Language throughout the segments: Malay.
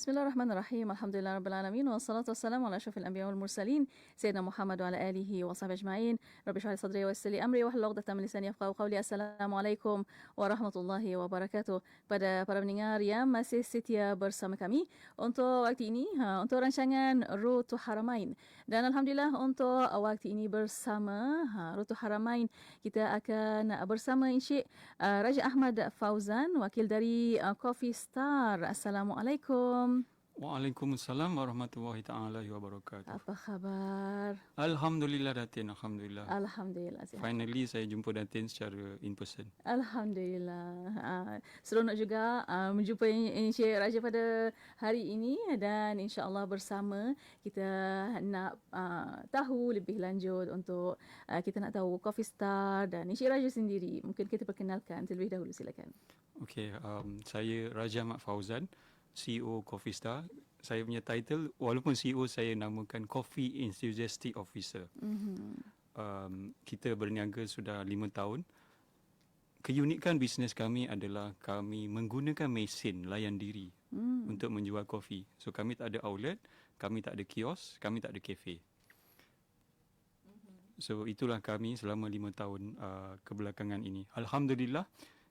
Bismillahirrahmanirrahim. Alhamdulillah rabbil alamin wassalatu wassalamu ala asyrafil anbiya wal mursalin sayyidina Muhammad wa ala alihi wa sahbihi ajma'in. Rabbi shrah li sadri wa yassir li amri wa hlul 'uqdatam min lisani yafqahu qawli. Assalamualaikum warahmatullahi wabarakatuh. Pada para pendengar yang masih setia bersama kami untuk waktu ini ha, untuk rancangan Rutu Haramain. Dan alhamdulillah untuk waktu ini bersama ha, Rutu Haramain kita akan bersama Encik uh, Raja Ahmad Fauzan wakil dari uh, Coffee Star. Assalamualaikum. Waalaikumsalam warahmatullahi taala wabarakatuh. Apa khabar? Alhamdulillah Datin, alhamdulillah. Alhamdulillah sihat. Finally saya jumpa Datin secara in person. Alhamdulillah. Uh, seronok juga uh, menjumpa Encik Raja pada hari ini dan insya-Allah bersama kita nak uh, tahu lebih lanjut untuk uh, kita nak tahu Coffee Star dan Encik Raja sendiri. Mungkin kita perkenalkan terlebih dahulu silakan. Okey, um, saya Raja Mat Fauzan. CEO Coffee Star. Saya punya title walaupun CEO saya namakan Coffee Enthusiastic Officer. Mm-hmm. Um, kita berniaga sudah lima tahun. Keunikan bisnes kami adalah kami menggunakan mesin layan diri mm. untuk menjual kopi. So kami tak ada outlet, kami tak ada kios, kami tak ada kafe. Mm-hmm. So itulah kami selama lima tahun uh, kebelakangan ini. Alhamdulillah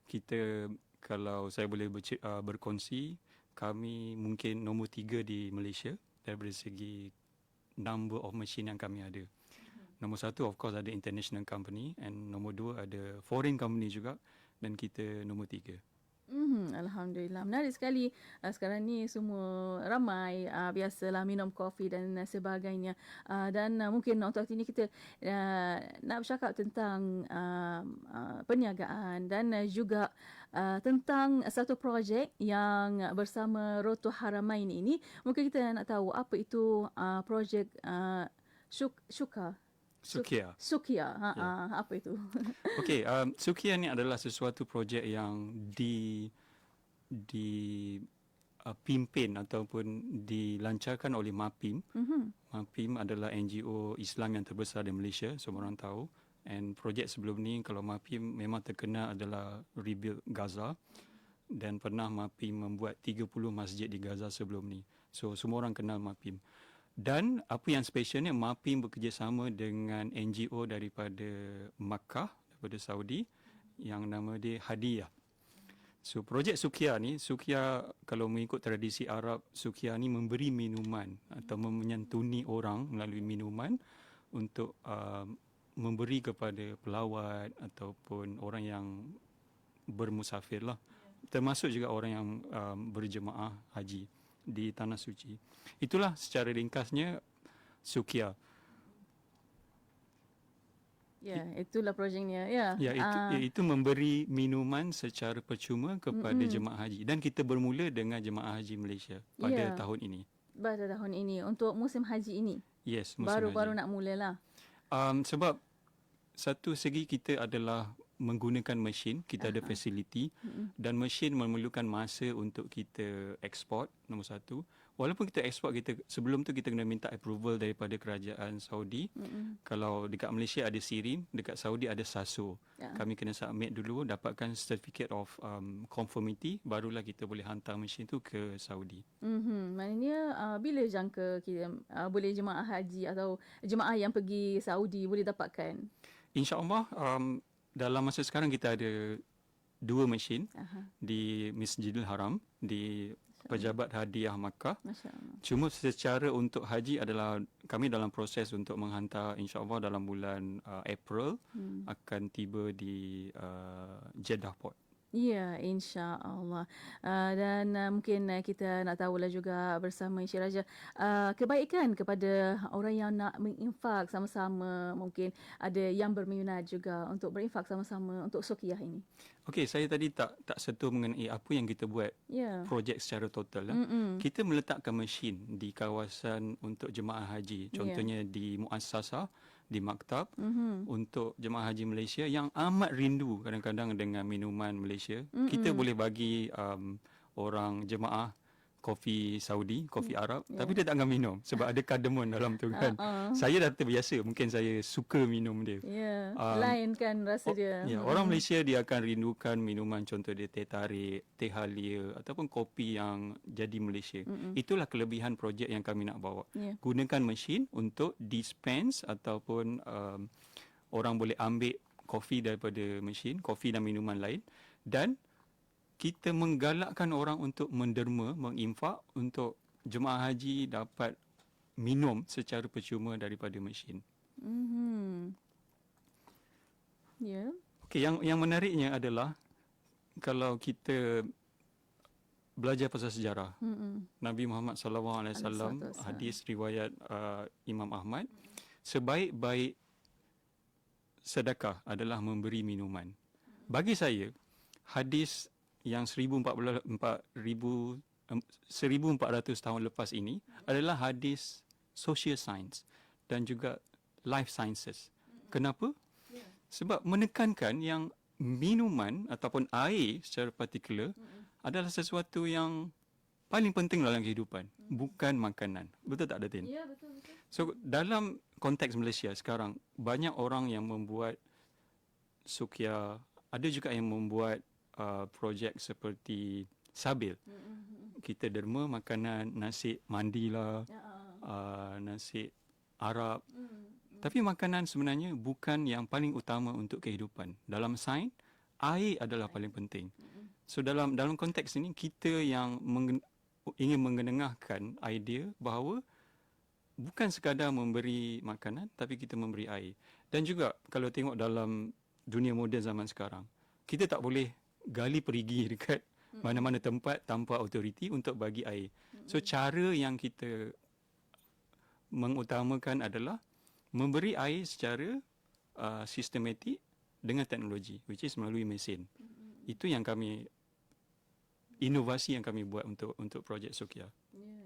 kita kalau saya boleh ber- uh, berkongsi kami mungkin nombor tiga di Malaysia dari segi number of machine yang kami ada. Nombor satu of course ada international company and nombor dua ada foreign company juga dan kita nombor tiga. Mm-hmm, Alhamdulillah. Menarik sekali. Uh, sekarang ni semua ramai uh, biasalah minum kopi dan uh, sebagainya. Uh, dan uh, mungkin untuk hari ini kita uh, nak bercakap tentang uh, uh, perniagaan dan uh, juga uh, tentang satu projek yang bersama Roto Haramain ini. Mungkin kita nak tahu apa itu uh, projek uh, Syuk, Syuka. Sukia. Sukia. Ha, yeah. uh, apa itu? Okey, um, Sukia ni adalah sesuatu projek yang di di uh, pimpin ataupun dilancarkan oleh MAPIM. Mm-hmm. MAPIM adalah NGO Islam yang terbesar di Malaysia, semua orang tahu. And projek sebelum ni kalau MAPIM memang terkenal adalah Rebuild Gaza dan pernah MAPIM membuat 30 masjid di Gaza sebelum ni. So semua orang kenal MAPIM. Dan apa yang specialnya MAPIM bekerjasama dengan NGO daripada Makkah daripada Saudi yang nama dia Hadiyah. So projek Sukia ni, Sukia kalau mengikut tradisi Arab, Sukia ni memberi minuman atau menyantuni orang melalui minuman untuk uh, memberi kepada pelawat ataupun orang yang bermusafir lah. Termasuk juga orang yang um, berjemaah haji di tanah suci. Itulah secara ringkasnya Sukia. Ya, itulah projeknya. Ya, ya itu, uh, itu memberi minuman secara percuma kepada mm-hmm. jemaah haji dan kita bermula dengan jemaah haji Malaysia pada yeah. tahun ini. Pada tahun ini untuk musim haji ini. Yes, musim baru-baru nak mulalah. Um sebab satu segi kita adalah menggunakan mesin, kita uh-huh. ada facility uh-huh. dan mesin memerlukan masa untuk kita ekspor nombor satu. Walaupun kita ekspor kita sebelum tu kita kena minta approval daripada kerajaan Saudi. Uh-huh. Kalau dekat Malaysia ada SIRIM, dekat Saudi ada SASO. Uh-huh. Kami kena submit dulu dapatkan certificate of um, conformity barulah kita boleh hantar mesin tu ke Saudi. Uh-huh. Maknanya uh, bila jangka kita uh, boleh jemaah haji atau jemaah yang pergi Saudi boleh dapatkan? InsyaAllah um, dalam masa sekarang kita ada dua mesin Aha. di Masjidil Haram di Pejabat Hadiah Makkah. Cuma secara untuk haji adalah kami dalam proses untuk menghantar insya-Allah dalam bulan uh, April hmm. akan tiba di uh, Jeddah Port. Ya, insya-Allah. Uh, dan uh, mungkin uh, kita nak tahulah juga bersama Encik Raja uh, kebaikan kepada orang yang nak menginfak sama-sama, mungkin ada yang berminat juga untuk berinfak sama-sama untuk Sokiyah ini. Okey, saya tadi tak tak sentuh mengenai apa yang kita buat. Yeah. Projek secara total lah. Kita meletakkan mesin di kawasan untuk jemaah haji, contohnya yeah. di Muassasah di maktab mm-hmm. untuk jemaah haji Malaysia yang amat rindu kadang-kadang dengan minuman Malaysia. Mm-hmm. Kita boleh bagi um, orang jemaah kopi Saudi, kopi Arab, yeah. tapi dia tak akan minum sebab ada kardamom dalam tu kan. Uh-uh. Saya dah terbiasa, mungkin saya suka minum dia. Ya, Um, lain kan rasa Oh, dia. Ya, orang Malaysia dia akan rindukan minuman contoh dia teh tarik, teh halia ataupun kopi yang jadi Malaysia. Mm-mm. Itulah kelebihan projek yang kami nak bawa. Ya. Gunakan mesin untuk dispense ataupun um, orang boleh ambil kopi daripada mesin, kopi dan minuman lain dan kita menggalakkan orang untuk menderma, menginfak untuk jemaah haji dapat minum secara percuma daripada mesin. Mhm. Ya. Okey, yang yang menariknya adalah kalau kita belajar pasal sejarah. Mm-mm. Nabi Muhammad sallallahu alaihi wasallam hadis riwayat uh, Imam Ahmad sebaik-baik sedekah adalah memberi minuman. Bagi saya hadis yang 1400 em, 1400 tahun lepas ini adalah hadis social science dan juga life sciences. Kenapa? Sebab menekankan yang minuman ataupun air secara partikular adalah sesuatu yang paling penting dalam kehidupan, bukan makanan. Betul tak Datin? Ya, betul betul. So dalam konteks Malaysia sekarang banyak orang yang membuat sukia, ada juga yang membuat uh, projek seperti sabil. Kita derma makanan nasi mandi lah, Ya. uh, nasi Arab. Tapi makanan sebenarnya bukan yang paling utama untuk kehidupan. Dalam sains, air adalah paling penting. So dalam dalam konteks ini kita yang mengen, ingin mengenengahkan idea bahawa bukan sekadar memberi makanan tapi kita memberi air. Dan juga kalau tengok dalam dunia moden zaman sekarang, kita tak boleh gali perigi dekat mana-mana tempat tanpa autoriti untuk bagi air. So cara yang kita mengutamakan adalah memberi air secara uh, sistematik dengan teknologi which is melalui mesin. Itu yang kami inovasi yang kami buat untuk untuk projek Sokia. Baik,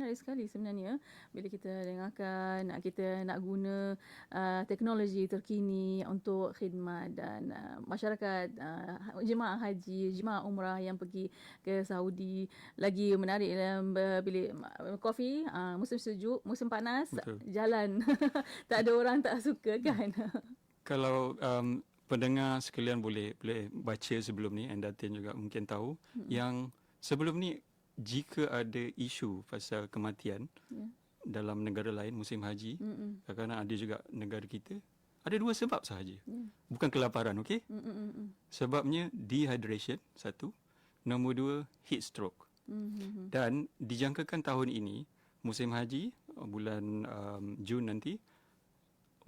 menarik sekali sebenarnya bila kita dengarkan nak kita nak guna uh, teknologi terkini untuk khidmat dan uh, masyarakat uh, jemaah haji, jemaah umrah yang pergi ke Saudi. Lagi menarik dalam uh, bila uh, kopi uh, musim sejuk, musim panas Betul. jalan. tak ada orang tak suka kan. Kalau um, pendengar sekalian boleh boleh baca sebelum ni and Datin juga mungkin tahu hmm. yang sebelum ni jika ada isu pasal kematian Ya. dalam negara lain musim haji Mm-mm. kadang-kadang ada juga negara kita ada dua sebab sahaja. Ya. Bukan kelaparan, okey? Mm-mm. Sebabnya dehydration satu, nombor dua heat stroke. Mm-mm. Dan dijangkakan tahun ini musim haji uh, bulan um, Jun nanti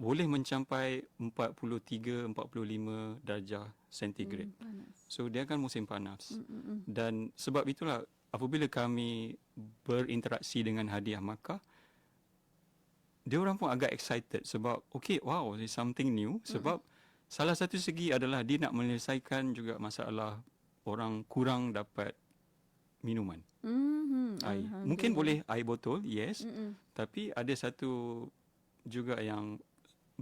boleh mencapai 43 45 darjah sentigrad. Mm, panas. So dia akan musim panas. Mm-mm. Dan sebab itulah apabila kami berinteraksi dengan hadiah Makkah dia orang pun agak excited sebab okay wow there's something new sebab salah satu segi adalah dia nak menyelesaikan juga masalah orang kurang dapat minuman Mhm. air. Mungkin boleh air botol, yes. Mm-mm. Tapi ada satu juga yang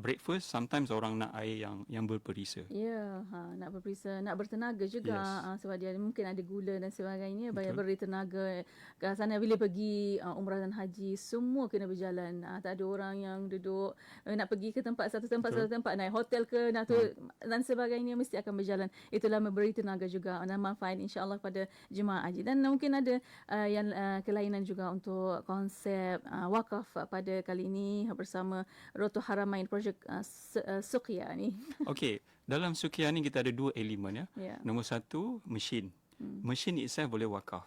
breakfast sometimes orang nak air yang yang berperisa. Ya, ha, nak berperisa, nak bertenaga juga Yes. ha, sebab dia mungkin ada gula dan sebagainya, banyak beri tenaga ke sana bila pergi uh, umrah dan haji, semua kena berjalan. Ha, tak ada orang yang duduk uh, nak pergi ke tempat satu tempat Betul. satu tempat naik hotel ke nak tu dan sebagainya mesti akan berjalan. Itulah memberi tenaga juga dan manfaat insya-Allah kepada jemaah haji. Dan mungkin ada uh, yang uh, kelainan juga untuk konsep uh, wakaf pada kali ini bersama Roto Haramain projek uh, uh, Suqya ni. Okey, dalam sukia ni kita ada dua elemen ya. Ya. Nombor satu, mesin. Hmm. Mesin itself boleh wakaf.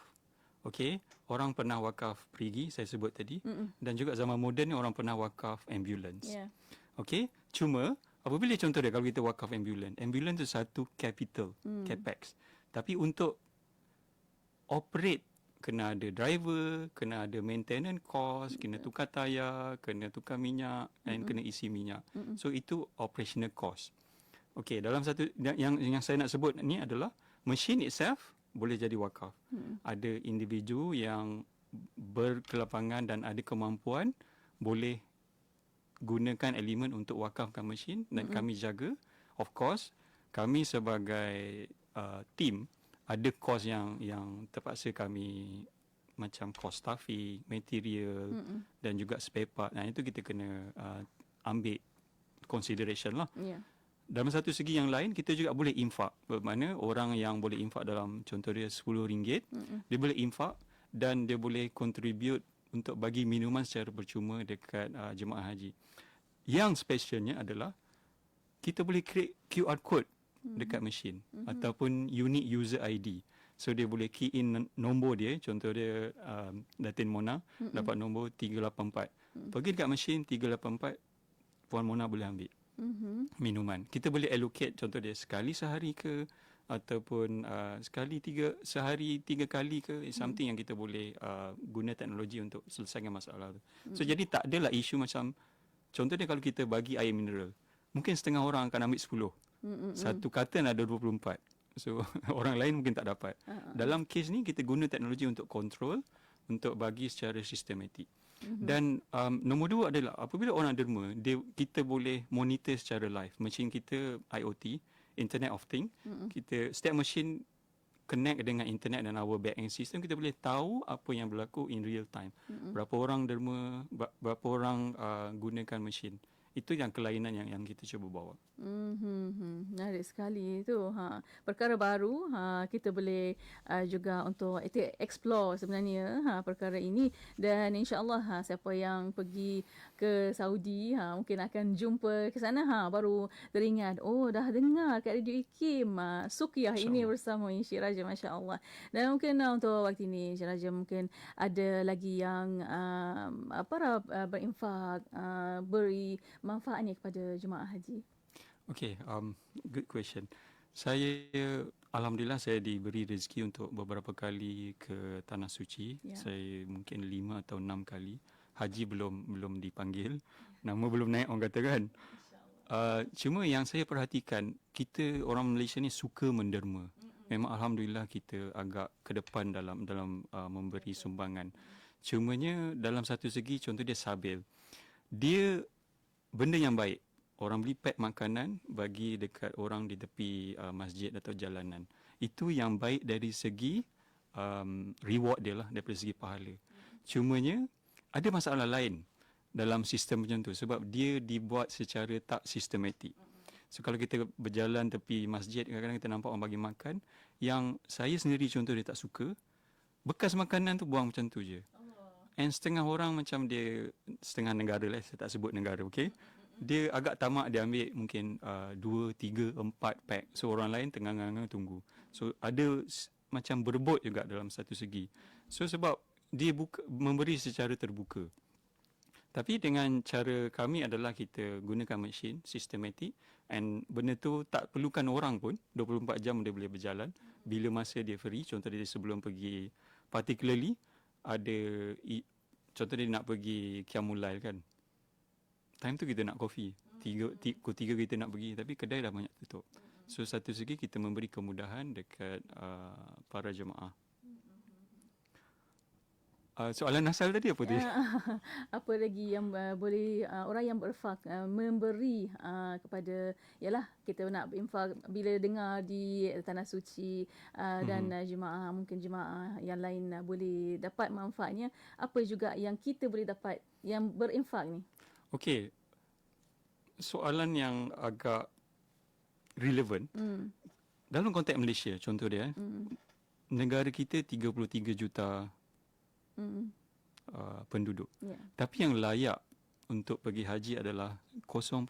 Okey, orang pernah wakaf perigi, saya sebut tadi. Mm-mm. Dan juga zaman moden ni orang pernah wakaf ambulance. Ya. Okey, cuma apabila contoh dia kalau kita wakaf ambulance, ambulance tu satu capital, Hmm. capex. Tapi untuk operate kena ada driver, kena ada maintenance cost, kena tukar tayar, kena tukar minyak and kena isi minyak. Mm-mm. So itu operational cost. Okey, dalam satu yang yang saya nak sebut ni adalah machine itself boleh jadi wakaf. Mm. Ada individu yang berkelapangan dan ada kemampuan boleh gunakan elemen untuk wakafkan mesin dan Mm-mm. kami jaga. Of course, kami sebagai uh, team ada kos yang yang terpaksa kami macam kos staffing, material Mm-mm. dan juga spare part. Nah itu kita kena uh, ambil consideration lah. Ya. Dalam satu segi yang lain kita juga boleh infak. Bermakna orang yang boleh infak dalam contoh dia RM10, Mm-mm. dia boleh infak dan dia boleh contribute untuk bagi minuman secara percuma dekat uh, jemaah haji. Yang specialnya adalah kita boleh create QR code dekat mesin Mhm. ataupun unique user ID. So dia boleh key in nombor dia, contoh dia um, Datin Mona Mm-mm. dapat nombor 384. Mm. Pergi dekat mesin 384 Puan Mona boleh ambil Mhm. minuman. Kita boleh allocate contoh dia sekali sehari ke ataupun uh, sekali tiga sehari tiga kali ke It's something yang kita boleh uh, guna teknologi untuk selesaikan masalah tu. So Mm. jadi tak adalah isu macam contoh dia kalau kita bagi air mineral mungkin setengah orang akan ambil 10. Mm-mm. Satu carton ada 24. So orang lain mungkin tak dapat. Ah. Dalam kes ni kita guna teknologi untuk control untuk bagi secara sistematik. Mhm. Dan um, nombor dua adalah apabila orang derma, dia, kita boleh monitor secara live. Mesin kita IoT, Internet of Things. Mm-mm. Kita setiap mesin connect dengan internet dan our back end system kita boleh tahu apa yang berlaku in real time. Mm-mm. Berapa orang derma, berapa orang uh, gunakan mesin. Itu yang kelainan yang yang kita cuba bawa. Hmm, menarik sekali itu. Ha, perkara baru ha, kita boleh uh, juga untuk explore sebenarnya ha, perkara ini dan insyaallah ha, siapa yang pergi ke Saudi ha, mungkin akan jumpa ke sana ha, baru teringat oh dah dengar kat Radio Ikim ha, Sukiah ini bersama Encik Raja masya-Allah. Dan mungkin uh, untuk waktu ini Encik Raja mungkin ada lagi yang um, para uh, berinfak uh, beri manfaat ni kepada jemaah haji. Okay, um, good question. Saya alhamdulillah saya diberi rezeki untuk beberapa kali ke tanah suci. Ya. Saya mungkin lima atau enam kali. Haji belum belum dipanggil. Nama belum naik orang kata kan. Uh, cuma yang saya perhatikan kita orang Malaysia ni suka menderma. Memang alhamdulillah kita agak ke depan dalam dalam uh, memberi sumbangan. Cumanya dalam satu segi contoh dia sabil. Dia benda yang baik. Orang beli pack makanan bagi dekat orang di tepi uh, masjid atau jalanan. Itu yang baik dari segi um, reward dia lah daripada segi pahala. Cumanya ada masalah lain dalam sistem macam tu sebab dia dibuat secara tak sistematik. So kalau kita berjalan tepi masjid kadang-kadang kita nampak orang bagi makan yang saya sendiri contoh dia tak suka bekas makanan tu buang macam tu je. And setengah orang macam dia setengah negara lah saya tak sebut negara okey. Dia agak tamak dia ambil mungkin uh, dua, tiga, empat pack. So orang lain tengah-tengah tunggu. So ada macam berebut juga dalam satu segi. So sebab dia buka, memberi secara terbuka. Tapi dengan cara kami adalah kita gunakan mesin sistematik and benda tu tak perlukan orang pun. 24 jam dia boleh berjalan. Bila masa dia free contoh dia sebelum pergi particularly ada contoh dia nak pergi Qiyamul Lail kan. Time tu kita nak kopi. Tiga, tiga, tiga kita nak pergi tapi kedai dah banyak tutup. So satu segi kita memberi kemudahan dekat uh, para jemaah uh, soalan asal tadi apa tu? Ah, apa lagi yang uh, boleh uh, orang yang berinfak uh, memberi uh, kepada yalah kita nak berinfak bila dengar di tanah suci uh, dan uh, jemaah mungkin jemaah yang lain uh, boleh dapat manfaatnya. Apa juga yang kita boleh dapat yang berinfak ni? Okey. Soalan yang agak relevan hmm. Dalam konteks Malaysia contoh dia eh, hmm. Negara kita 33 juta uh, penduduk. ya Tapi yang layak untuk pergi haji adalah 0.1%.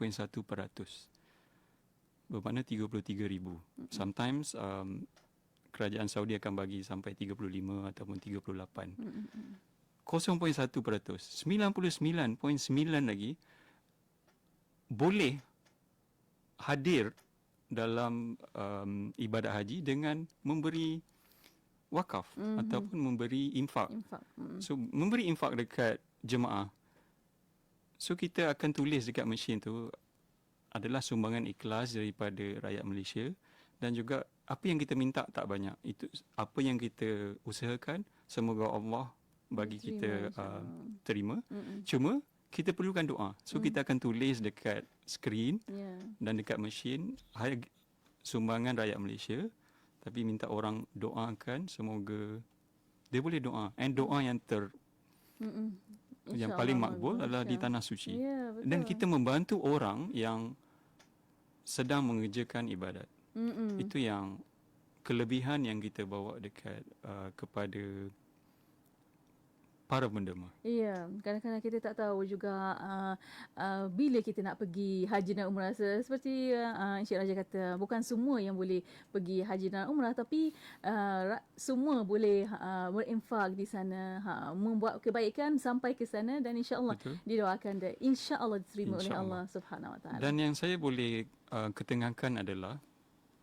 Bermakna 33 ribu. Sometimes um, kerajaan Saudi akan bagi sampai 35 ataupun 38. hmm hmm 0.1%. 99.9 lagi boleh hadir dalam um, ibadat haji dengan memberi wakaf Mhm. ataupun memberi infak. infak hmm So memberi infak dekat jemaah. So kita akan tulis dekat mesin tu adalah sumbangan ikhlas daripada rakyat Malaysia dan juga apa yang kita minta tak banyak. Itu apa yang kita usahakan semoga Allah bagi Terima, kita uh, insyaAllah. terima. Cuma kita perlukan doa. So Hmm. kita akan tulis dekat skrin ya dan dekat mesin sumbangan rakyat Malaysia tapi minta orang doakan semoga dia boleh doa and doa yang ter Mm-mm. yang paling makbul adalah di ya. tanah suci. Ya, betul. Dan kita membantu orang yang sedang mengerjakan ibadat. Mm-mm. Itu yang kelebihan yang kita bawa dekat uh, kepada para penderma. Ya, kadang-kadang kita tak tahu juga uh, uh, bila kita nak pergi haji dan umrah. Se- Seperti uh, Encik Raja kata, bukan semua yang boleh pergi haji dan umrah tapi uh, semua boleh uh, berinfak di sana, ha, membuat kebaikan sampai ke sana dan insya-Allah didoakan dan insya-Allah diterima oleh InsyaAllah. Allah Subhanahu Wa Taala. Dan yang saya boleh uh, ketengahkan adalah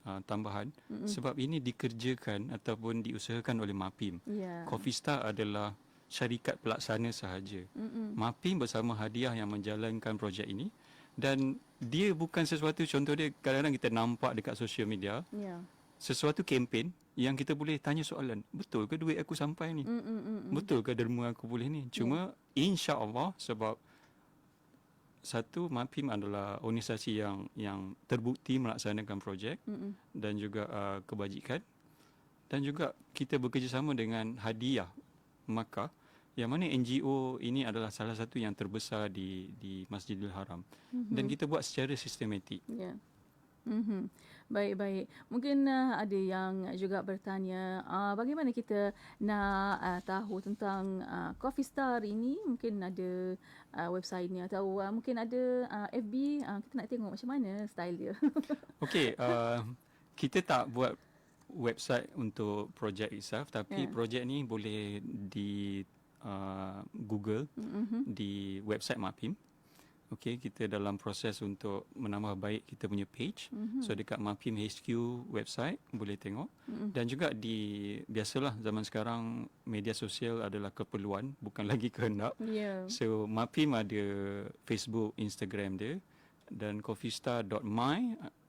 uh, tambahan Mm-mm. sebab ini dikerjakan ataupun diusahakan oleh MAPIM. Ya. Coffee Star adalah syarikat pelaksana sahaja. Mm-mm. MAPIM bersama Hadiah yang menjalankan projek ini dan dia bukan sesuatu contoh dia kadang-kadang kita nampak dekat social media Ya. sesuatu kempen yang kita boleh tanya soalan betul ke duit aku sampai ni Mm-mm. betul ke derma aku boleh ni cuma insya-Allah sebab satu MAPIM adalah organisasi yang yang terbukti melaksanakan projek Mm-mm. dan juga uh, kebajikan dan juga kita bekerjasama dengan Hadiah Makkah yang mana NGO ini adalah salah satu yang terbesar di di Masjidil Haram Mhm. dan kita buat secara sistematik. Ya. Mhm. Baik baik. Mungkin uh, ada yang juga bertanya uh, bagaimana kita nak uh, tahu tentang uh, Coffee Star ini mungkin ada uh, website-nya atau uh, mungkin ada uh, FB uh, kita nak tengok macam mana style dia. Okey, uh, kita tak buat website untuk projek itself tapi Ya. projek ni boleh di uh, Google Mhm. di website MAPIM. Okey, kita dalam proses untuk menambah baik kita punya page. Mhm. So dekat MAPIM HQ website boleh tengok Mhm. dan juga di biasalah zaman sekarang media sosial adalah keperluan bukan lagi kehendak. Ya. So MAPIM ada Facebook, Instagram dia dan coffeestar.my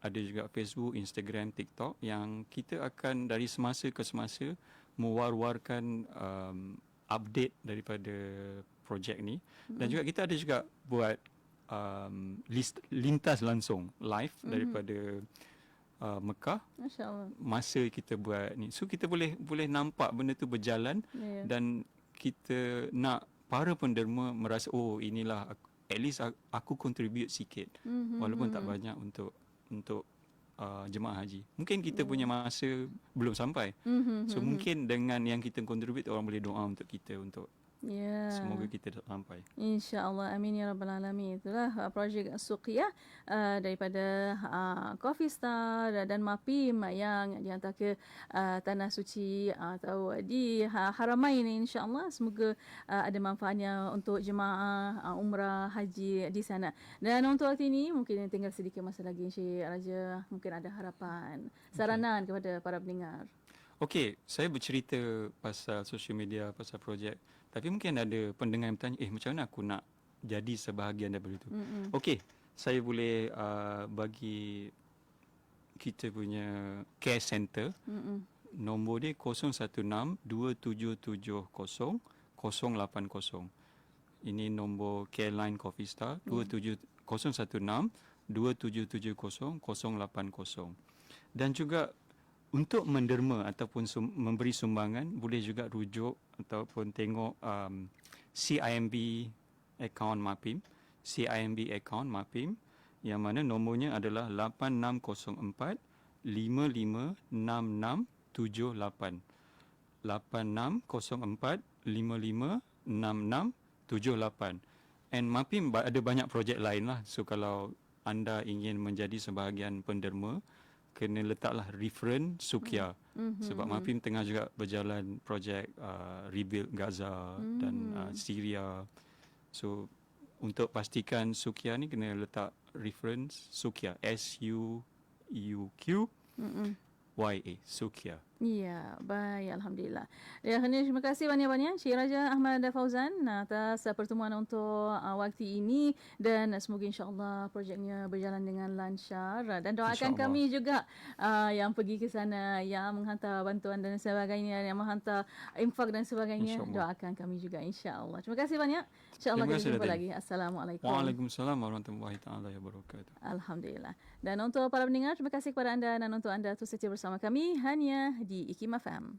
ada juga Facebook, Instagram, TikTok yang kita akan dari semasa ke semasa mewar-warkan um, update daripada projek ni dan juga kita ada juga buat um, list, lintas langsung live Mhm. daripada uh, Mekah Masya-Allah. masa kita buat ni. So kita boleh boleh nampak benda tu berjalan Ya. dan kita nak para penderma merasa oh inilah aku, at least aku, aku contribute sikit Mhm. walaupun tak banyak untuk untuk uh, jemaah haji. Mungkin kita Ya. punya masa belum sampai. Mhm. So Mhm. mungkin dengan yang kita contribute orang boleh doa untuk kita untuk Ya. semoga kita sampai. InsyaAllah. Amin ya Rabbal Alamin. Itulah uh, projek Suqiyah uh, daripada uh, Coffee Star dan MAPIM yang dihantar ke uh, Tanah Suci uh, atau di uh, Haramain insyaAllah. Semoga uh, ada manfaatnya untuk jemaah uh, umrah haji di sana. Dan untuk waktu ini mungkin tinggal sedikit masa lagi Encik Raja. Mungkin ada harapan, saranan kepada para pendengar. Okey, saya bercerita pasal social media, pasal projek. Tapi mungkin ada pendengar yang bertanya, eh macam mana aku nak jadi sebahagian daripada itu? Okey, saya boleh uh, bagi kita punya care center. Mm-mm. Nombor dia 016-2770-080. Ini nombor care line Coffee Star. Ya. 016-2770-080. Dan juga untuk menderma ataupun sum, memberi sumbangan boleh juga rujuk ataupun tengok um, CIMB account MAPIM. CIMB account MAPIM yang mana nomornya adalah 8604 556678 8604 556678 and MAPIM ada banyak projek lain lah. So kalau anda ingin menjadi sebahagian penderma kena letaklah referen Sukia Mhm. sebab MAPIM tengah juga berjalan projek uh, rebuild Gaza dan uh, Hmm. Syria. So untuk pastikan Sukia ni kena letak reference Sukia S U U Q Mm-mm. Y A Sukia. Ya, baik. Alhamdulillah. Ya, terima kasih banyak-banyak Cik Raja Ahmad Fauzan atas uh, pertemuan untuk uh, waktu ini dan semoga insyaAllah projeknya berjalan dengan lancar dan doakan kami juga uh, yang pergi ke sana, yang menghantar bantuan dan sebagainya, yang menghantar infak dan sebagainya, doakan kami juga insyaAllah. Terima kasih banyak InsyaAllah kita jumpa lagi. Assalamualaikum. Waalaikumsalam warahmatullahi taala wabarakatuh. Alhamdulillah. Dan untuk para pendengar, terima kasih kepada anda dan untuk anda tu setia bersama kami hanya di IKIM FM.